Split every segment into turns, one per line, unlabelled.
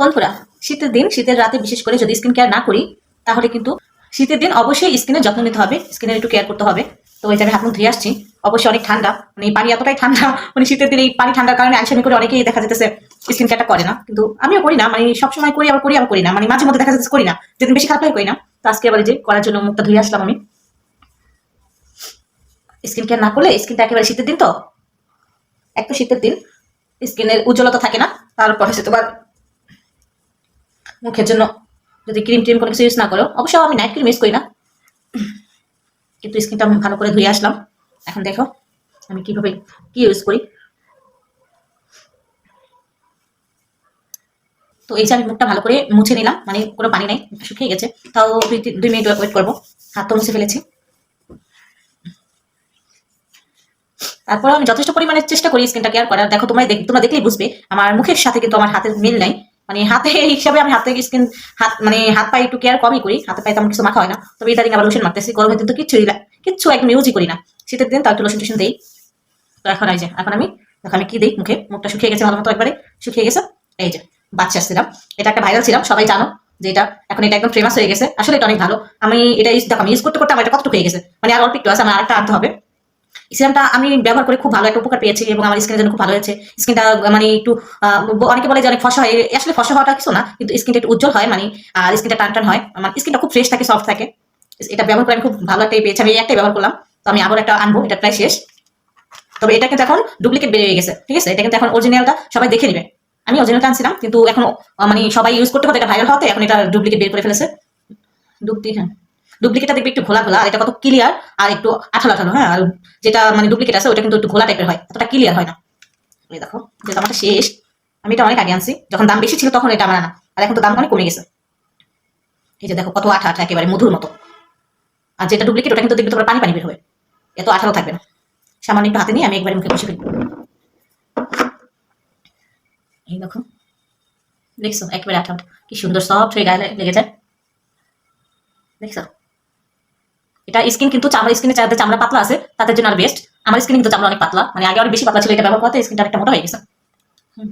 বন্ধুরা, শীতের দিন, শীতের রাতে বিশেষ করে যদি স্কিন কেয়ার না করি, তাহলে কিন্তু শীতের দিন অবশ্যই স্কিনের যত্ন নিতে হবে স্কিনের একটু কেয়ার করতে হবে। তো এই যে আমি হাত ধুয়ে আসছি, অবশ্যই অনেক ঠান্ডা মানে এই পানি এতটাই ঠান্ডা মানে শীতের দিন এই পানি ঠান্ডার কারণে আইসামি করে অনেকেই দেখা যেতেছে স্কিন কেয়ারটা করে না। কিন্তু আমিও করি না মানে সবসময় করি, আবার করি আবার করি না। মানে মাঝে মধ্যে দেখা যাচ্ছে করি না, যেদিন বেশি খারাপ হয় করি না। তো আজকে আবার যে করার জন্য মুখটা ধুয়ে আসলাম আমি। স্কিন কেয়ার না করলে স্কিনটা একেবারে শীতের দিন তো? এক তো শীতের দিন স্কিনের উজ্জ্বলতা থাকে না, তারপর হচ্ছে তোমার মুখের জন্য যদি ক্রিম ট্রিম কোনো কিছু ইউজ না করো, অবশ্য আমি নাইট ক্রিম ইউজ করি না। কিন্তু স্কিনটা আমি ভালো করে ধুয়ে আসলাম। এখন দেখো আমি কীভাবে কি ইউজ করি। তো এই যে আমি মুখটা ভালো করে মুছে নিলাম মানে কোনো পানি নাই, শুকিয়ে গেছে। তাও দুই দুই মিনিট ওয়েট করব। হাত তো মুছে ফেলেছি। তারপর আমি যথেষ্ট পরিমাণে চেষ্টা করি স্কিনটা কেয়ার করার। দেখো তোমরা তোমরা দেখলেই বুঝবে, আমার মুখের সাথে কিন্তু আমার হাতের মিল নাই। মানে হাতে হিসাবে আমি হাতে স্কিন হাত মানে হাত পায়ে একটু কেয়ার কমই করি। হাতে পায়ে তেমন কিছু মাখা হয় না। তবে ইদারিং আবার লোশন মারতেছি গরমের দিন তো কিচ্ছু কিচ্ছু একদম ইউজই করি না। শীতের দিন তাও একটু লোশন টোশন দিই। তো এখন এই যে, এখন আমি দেখো আমি কি দিই? মুখে। মুখটা শুকিয়ে গেছে ভালো মতো একবারে। শুকিয়ে গেছে। এই যে, বাচ্চা সিরাম এটা একটা ভাইরাল ছিলাম, সবাই জানো যে এটা এখন এটা একদম ফেমাস হয়ে গেছে। আসলে এটা অনেক ভালো। আমি এটা দেখো, আমি ইউজ করতে করতে আমার এটা কতটুকু হয়ে গেছে? মানে আর অল্প একটু আছে, আমার আরেকটা আনতে হবে। সিরামটা আমি ব্যবহার করে খুব ভালো একটা উপকার পেয়েছি এবং আমার স্কিনের জন্য খুব ভালো হয়েছে। স্কিনটা মানে একটু অনেকে বলে যে অনেক ফসা হয়, আসলে ফসা হওয়াটা কিছু না, কিন্তু স্কিনটা একটু উজ্জ্বল হয় মানে আর স্কিনটা টান টান হয়। আমার স্কিনটা খুব ফ্রেশ থাকে সফট থাকে। এটা ব্যবহার করে আমি খুব ভালো একটা পেয়েছি। আমি একটাই ব্যবহার করলাম। তো আমি আবার একটা আনব, এটা প্রায় শেষ। তবে এটা কিন্তু এখন ডুপ্লিকেট বেরিয়ে গেছে, ঠিক আছে? এটা কিন্তু এখন অরিজিনালটা সবাই দেখে নেবে। আমি অরিজিনালটা আনছিলাম, কিন্তু এখন মানে সবাই ইউজ করতে করতে এটা ভাইরাল হতে এখন এটা ডুপ্লিকেট বের করে ফেলেছে। ডুপ্লি হ্যাঁ। ডুপ্লিকেটটা দেখবে একটু ঘোলা ঘোলা আর এটা কত ক্লিয়ার আর একটু আঠালো আঠালো হ্যাঁ? আর যেটা মানে ডুপ্লিকেট আছে ওটা কিন্তু একটু ঘোলা টাইপের হয় এতটা ক্লিয়ার হয় না। এই দেখো যেটা আমারটা শেষ, আমি এটা অনেক আগে আনছি, যখন দাম বেশি ছিল তখন এটা আমার আনা, আর এখন তো দাম অনেক কমে গেছে। এই যে দেখো, কত আঠা আঠা একেবারে মধুর মতো। আর যেটা ডুপ্লিকেট ওটা কিন্তু দেখবে তোমার পানি পানি বের হবে, এত আঠালো থাকবে না। সামান্য একটু হাতে নিয়ে আমি একবারে মুখে বসে ফেলব এই দেখো, দেখছ? একবারে আঠা। কি সুন্দর সফট হয়ে গায়ে লেগে যায় দেখছ? এটা স্কিন কিন্তু চামড়া স্কিনে যাদের চামড়া পাতলা আছে, তাদের জন্য আর বেস্ট আমার স্কিন কিন্তু চামড়া অনেক পাতলা। মানে আগে অনেক বেশি পাতলা ছিল এটা ব্যবহার করতে স্কিনটা একটা মোটা হয়ে গেছে।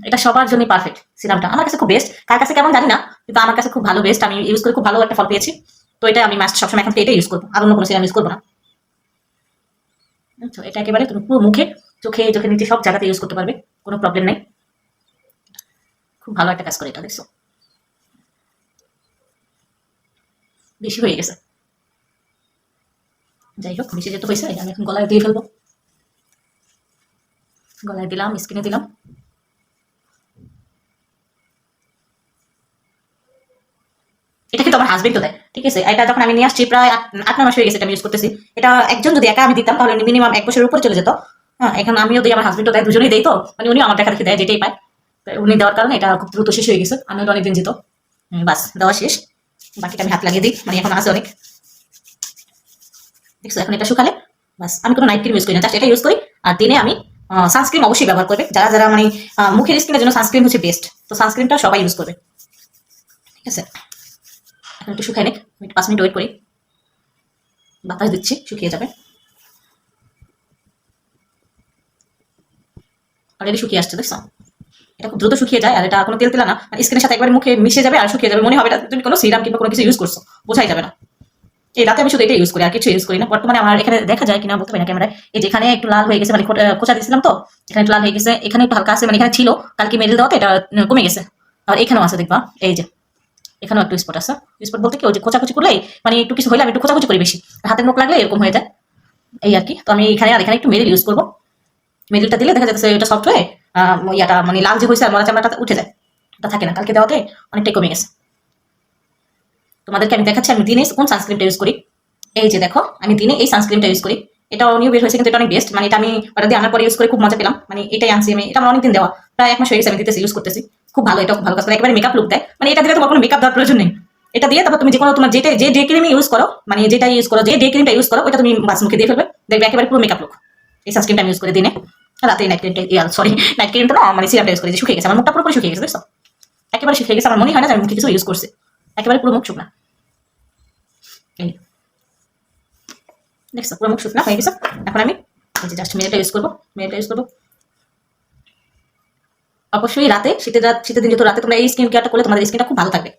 এটা সবার জন্য পারফেক্ট সিরামটা আমার কাছে খুব বেস্ট কার কাছে কেমন জানি না, কিন্তু আমার কাছে খুব ভালো বেস্ট আমি ইউজ করে খুব ভালো একটা ফল পেয়েছি। তো এটা আমি মাস্ট সবসময় এখন এটা ইউজ করব। আর অন্য কোনো সিরাম ইউজ করব না? এটা একেবারে তুমি পুরো মুখে, চোখে চোখে নিচে সব জায়গাতে ইউজ করতে পারবে। কোনো প্রবলেম নেই। খুব ভালো একটা কাজ করে এটা, দেখছ? বেশি হয়ে গেছে। যাই হোক বেশি যেতে হয়েছে আমি এখন গলায় দিয়ে ফেলব। গলায় দিলাম, স্কিনে দিলাম। এটা কিন্তু আমার দেয়, ঠিক আছে? এটা যখন আমি নিয়ে আসছি, প্রায় আট নয় মাস হয়ে গেছে এটা আমি ইউজ করতেছি। এটা একজন যদি একা আমি দিতাম, তাহলে মিনিমাম এক বছরের উপরে চলে যেত। হ্যাঁ এখন আমিও দিই, আমার হাজবেন্ডও দেয়, দুজনেই দেই তো। মানে আমার দেখা দেখি দেয়, যেটাই পায়। উনি দেওয়ার কারণে এটা খুব দ্রুত শেষ হয়ে গেছে। আমিও তো অনেকদিন যেত। বাস, দেওয়া শেষ। বাকিটা আমি হাত লাগিয়ে দিই মানে এখন আছে অনেক। দেখছ, এখন এটা শুকালে, বাস, আমি কোনো নাইট ক্রিম ইউজ করি না জাস্ট এটা ইউজ করি, আর দিনে আমি সানস্ক্রিন অবশ্যই ব্যবহার করবে। যারা যারা মানে মুখের স্কিনের জন্য সানস্ক্রিন হচ্ছে বেস্ট তো সানস্ক্রিনটা সবাই ইউজ করবে। ঠিক আছে? এখন একটু শুকাই আমি পাঁচ মিনিট ওয়েট করি। বাতাস দিচ্ছি, শুকিয়ে যাবে। অলরেডি শুকিয়ে আসছে, দেখছ? এটা খুব দ্রুত শুকিয়ে যায়, আর এটা কোনো তেল তেলা না স্কিনের সাথে একবার মুখে মিশে যাবে আর শুকিয়ে যাবে, মনে হবে এটা তুমি কোনো সিরাম কিংবা কোনো কিছু ইউজ করছ, বোঝাই যাবে না। এই রাতে আমি শুধু এটা ইউজ করি, আর কিছু ইউজ করি না। বর্তমানে আমার এখানে দেখা যায় কিনা বলতে পারি না ক্যামেরায়। এই যেখানে একটু লাল হয়ে গেছে মানে খোঁচা দিয়েছিলাম তো, এখানে একটু লাল হয়ে গেছে, এখানে একটু হালকা আছে মানে এখানে ছিল, কালকে মেডেল দেওয়াতে এটা কমে গেছে। আর এখানেও আছে, দেখবা, এই যে, এখানেও একটু স্পট আছে। স্পট বলতে কি, ওই যে খোঁচাকুচি করলে মানে একটু কিছু হইলে আমি একটু খোঁচাকুচি করি বেশি। হাতের মুখ লাগলে এরকম হয়ে যায়। এই আর কি। তো আমি এখানে, আর এখানে একটু মেডেল ইউজ করব। মেডেলটা দিলে দেখা যাচ্ছে এটা সফট হয়ে ইয়াটা মানে লাল যে হয়েছে আর মরা চামড়াটা উঠে যায়। ওটা থাকে না। কালকে দেওয়াতে অনেকটাই কমে গেছে। তোমাদেরকে আমি দেখাচ্ছি, আমি দিনে কোন সানস্ক্রিনটা ইউজ করি? এই যে দেখো, আমি দিনে এই সানস্ক্রিনটা ইউজ করি। এটা নিউ বের হয়েছে, কিন্তু এটা অনেক বেস্ট মানে এটা আমি ওটা দিয়ে আনার পরে ইউজ করে খুব মজা পেলাম। মানে এটাই আনছি আমি। এটা আমার অনেকদিন দেওয়া। প্রায় এক মাস হয়ে গেছে আমি ইউজ করতেছি। খুব ভালো, এটা খুব ভালো। কাজ করে একেবারে মেকআপ লুক দেয় মানে এটা দিলে তোমার কোনো মেকআপ দেওয়ার প্রয়োজন নেই। এটা দিয়ে তারপর তুমি যে কোনো তোমার যেটা যে ডে ক্রিম ইউজ করো মানে যেটা ইউজ করো, যে ডে ক্রিমটা ইউজ করো, ওটা তুমি বাস মুখে দিয়ে ফেলবে। দেখবে একেবারে পুরো মেকআপ লুক এই সানস্ক্রিনটা আমি ইউজ করে দিনে। রাতে নাইট ক্রিমটা সরি নাইট ক্রিমটা না মানে সিরামটা ইউজ করে যে শুকিয়ে গেছে। আমার মুখটা পুরোপুরি শুকিয়ে গেছে, বুঝছ? একেবারে শুকিয়ে গেছে, আমার মনে হয় না যে আমি মুখে কিছু ইউজ করছি। একেবারে পুরো মুখ শুকনা। অবশ্যই রাতে, শীতের রাত, শীতের দিন যেহেতু রাতে তোমরা এই স্কিন কেয়ারটা করলে তোমাদের স্কিনটা খুব ভালো থাকবে।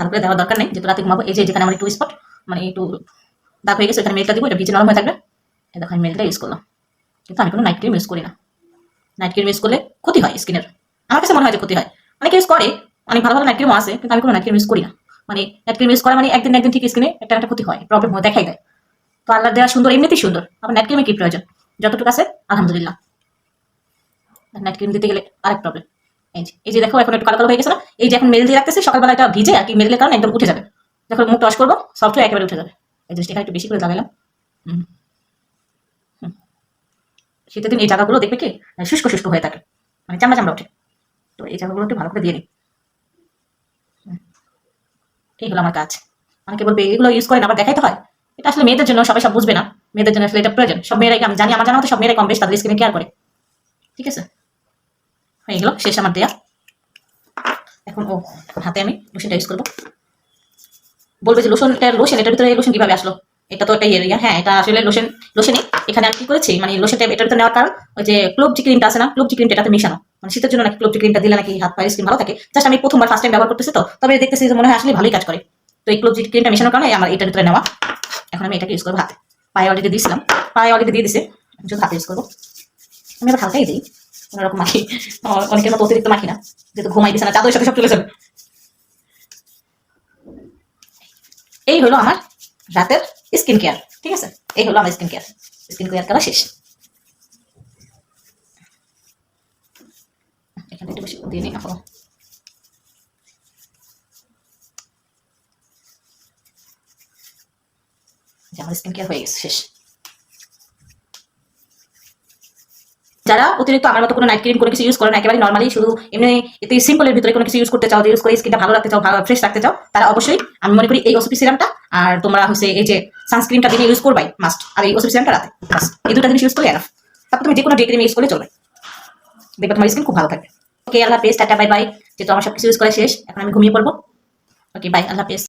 ভালো করে দেওয়ার দরকার নেই, যেহেতু রাতে ঘুমাবো, এই যে যেখানে আমার একটু স্পট মানে একটু দাগ হয়ে গেছে এখানে মেলটা দিব, এটা ভিজে নরম হয়ে থাকবে। দেখো, আমি মেলটা ইউজ করলাম। কিন্তু আমি কোনো নাইট ক্রিম ইউজ করি না। নাইট ক্রিম ইউজ করলে ক্ষতি হয় স্কিনের আমার কাছে মনে হয় যে ক্ষতি হয়। অনেকে ইউজ করে অনেক ভালো ভালো নাইট ক্রিমও আছে, কিন্তু আমি কোনো নাইট ক্রিম ইউজ করি না। মানে নাইট ক্রিম ইউজ করা মানে একদিন একদিন ঠিক স্কিনে একটা একটা ক্ষতি হয় প্রবলেম হয়, দেখাই দেয়। তো আল্লাহ দেওয়া সুন্দর, এমনিতেই সুন্দর। আবার নাইট ক্রিমে কি প্রয়োজন? যতটুকু আছে, আলহামদুলিল্লাহ। নাইট ক্রিম দিতে গেলে আরেক প্রবলেম এই যে দেখো, এখন একটু কালো কালো হয়ে গেছে না? এই যে এখন মেল দিয়ে রাখতেছে, সকালবেলা এটা ভিজে আর কি মেলের কারণে একদম উঠে যাবে। যখন মুখ ওয়াশ করব সফট হয়ে একেবারে উঠে যাবে। এই জিনিসটা একটু বেশি করে লাগাইলাম। শীতের দিন এই জায়গাগুলো দেখবে কি? শুষ্ক শুষ্ক হয়ে থাকে। মানে চামড়া চামড়া ওঠে। তো এই জায়গাগুলো একটু ভালো করে দিয়ে নিই। এই হলো আমার কাজ। অনেকে বলবে, এগুলো ইউজ করে না আবার দেখাইতে হয়? এটা আসলে মেয়েদের জন্য সবাই সব বুঝবে না। মেয়েদের জন্য আসলে এটা প্রয়োজন। সব মেয়েরাই আমি জানি, আমার জানা মতো সব মেয়েরাই কম বেশ তাদের স্কিনে কেয়ার করে। ঠিক আছে? হয়ে গেল, শেষ আমার দেয়া। এখন ও হাতে আমি লোশনটা ইউজ করব। বলবে যে, লোশনটা লোশন এটার ভিতরে লোশন কীভাবে আসলো? এটা তো একটা ইয়ে হ্যাঁ এটা আসলে লোশন লোশনই এখানে আমি কি করেছি? মানে লোশনটা এটার ভিতরে নেওয়ার কারণ ওই যে ক্লোব যে ক্রিমটা আছে না ক্লোব যে ক্রিমটা এটাতে মিশানো। মানে শীতের জন্য নাকি ক্লোব ক্রিমটা দিলে নাকি হাত পায়ের স্কিন ভালো থাকে? জাস্ট আমি প্রথমবার ফার্স্ট টাইম ব্যবহার করতেছি তো। তবে দেখতেছি মনে হয় আসলে ভালোই কাজ করে। তো এই ক্লোব যে ক্রিমটা মেশানোর কারণে আমার এটার ভিতরে নেওয়া। এখন আমি এটাকে ইউজ করব হাতে। পায়ে অলরেডি দিয়েছিলাম। পায়ে অলরেডি দিয়ে দিছে। শুধু হাতে ইউজ করব। আমি আবার হালকাই দিই। কোনোরকম মাখি অনেকের মতো অতিরিক্ত মাখি না। যেহেতু ঘুমাই দিছে না, চাদরের সাথে সব চলে যাবে। এই হলো আমার রাতের স্কিন কেয়ার ঠিক আছে? এই হলো আমার স্কিন কেয়ার স্কিন কেয়ার করা শেষ। এখানে একটু বেশি দিয়ে নিই, আপাতত। আমার স্কিন কেয়ার হয়ে গেছে, শেষ। যারা অতিরিক্ত আমার মতো কোনো নাইট ক্রিম কোনো কিছু ইউজ করে না একেবারে নর্মালি শুধু এমনি এতে সিম্পলের ভিতরে কোনো কিছু ইউজ করতে চাও ইউজ করে স্কিনটা ভালো রাখতে চাও ফ্রেশ রাখতে চাও, তারা অবশ্যই আমি মনে করি এই ওসপি সিরামটা আর তোমরা হচ্ছে এই যে সানস্ক্রিনটা ইউজ করবাই মাস্ট আর এই ওসপি সিরামটা রাতে বাস এই দুটো জিনিস ইউজ তারপর তুমি যে কোনো ডে ক্রিম ইউজ করলে চলবে। দেখবে তোমার স্কিন খুব ভালো থাকবে। ওকে আল্লাহ পেস টাটা বাই বাই যেহেতু আমার সব কিছু ইউজ করা শেষ, এখন আমি ঘুমিয়ে পড়ব। ওকে বাই আল্লাহ পেস